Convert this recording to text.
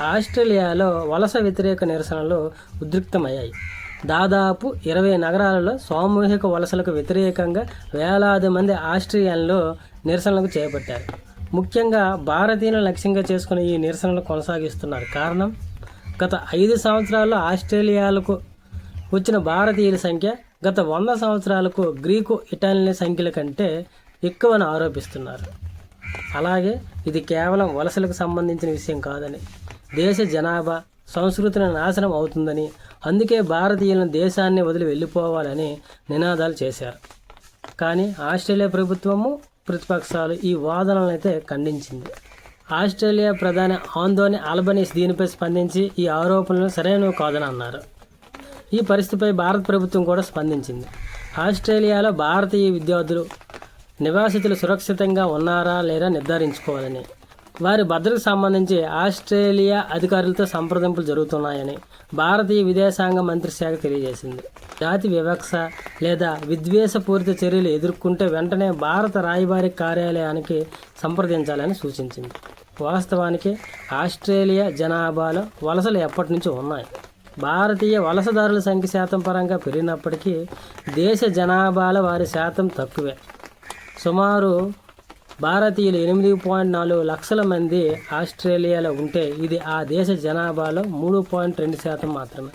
ఆస్ట్రేలియాలో వలస వ్యతిరేక నిరసనలు ఉద్రిక్తమయ్యాయి. దాదాపు ఇరవై నగరాలలో సామూహిక వలసలకు వ్యతిరేకంగా వేలాది మంది ఆస్ట్రేలియన్లు నిరసనలకు చేపట్టారు. ముఖ్యంగా భారతీయులను లక్ష్యంగా చేసుకుని ఈ నిరసనలు కొనసాగిస్తున్నారు. కారణం గత ఐదు సంవత్సరాల్లో ఆస్ట్రేలియాలకు వచ్చిన భారతీయుల సంఖ్య గత వంద సంవత్సరాలకు గ్రీకు ఇటాలియన్ సంఖ్యల కంటే ఎక్కువని ఆరోపిస్తున్నారు. అలాగే ఇది కేవలం వలసలకు సంబంధించిన విషయం కాదని. దేశ జనాభా సంస్కృతిని నాశనం అవుతుందని అందుకే భారతీయులను దేశాన్ని వదిలి వెళ్ళిపోవాలని నినాదాలు చేశారు. కానీ ఆస్ట్రేలియా ప్రభుత్వము ప్రతిపక్షాలు ఈ వాదనలను అయితే ఖండించింది. ఆస్ట్రేలియా ప్రధాని ఆందోని ఆల్బనీస్ దీనిపై స్పందించి ఈ ఆరోపణలు సరైనవి కాదని అన్నారు. ఈ పరిస్థితిపై భారత ప్రభుత్వం కూడా స్పందించింది. ఆస్ట్రేలియాలో భారతీయ విద్యార్థులు నివాసితులు సురక్షితంగా ఉన్నారా లేదా నిర్ధారించుకోవాలని వారి భద్రతకు సంబంధించి ఆస్ట్రేలియా అధికారులతో సంప్రదింపులు జరుగుతున్నాయని భారతీయ విదేశాంగ మంత్రి శాఖ తెలియజేసింది. జాతి వివక్ష లేదా విద్వేషపూరిత చర్యలు ఎదుర్కొంటే వెంటనే భారత రాయబారి కార్యాలయానికి సంప్రదించాలని సూచించింది. వాస్తవానికి ఆస్ట్రేలియా జనాభాలో వలసలు ఎప్పటి నుంచి ఉన్నాయి. భారతీయ వలసదారుల సంఖ్య శాతం పరంగా పెరిగినప్పటికీ దేశ జనాభాలో వారి శాతం తక్కువే. సుమారు భారతీయులు ఎనిమిది పాయింట్ నాలుగు లక్షల మంది ఆస్ట్రేలియాలో ఉంటే ఇది ఆ దేశ జనాభాలో మూడు పాయింట్ రెండు శాతం మాత్రమే.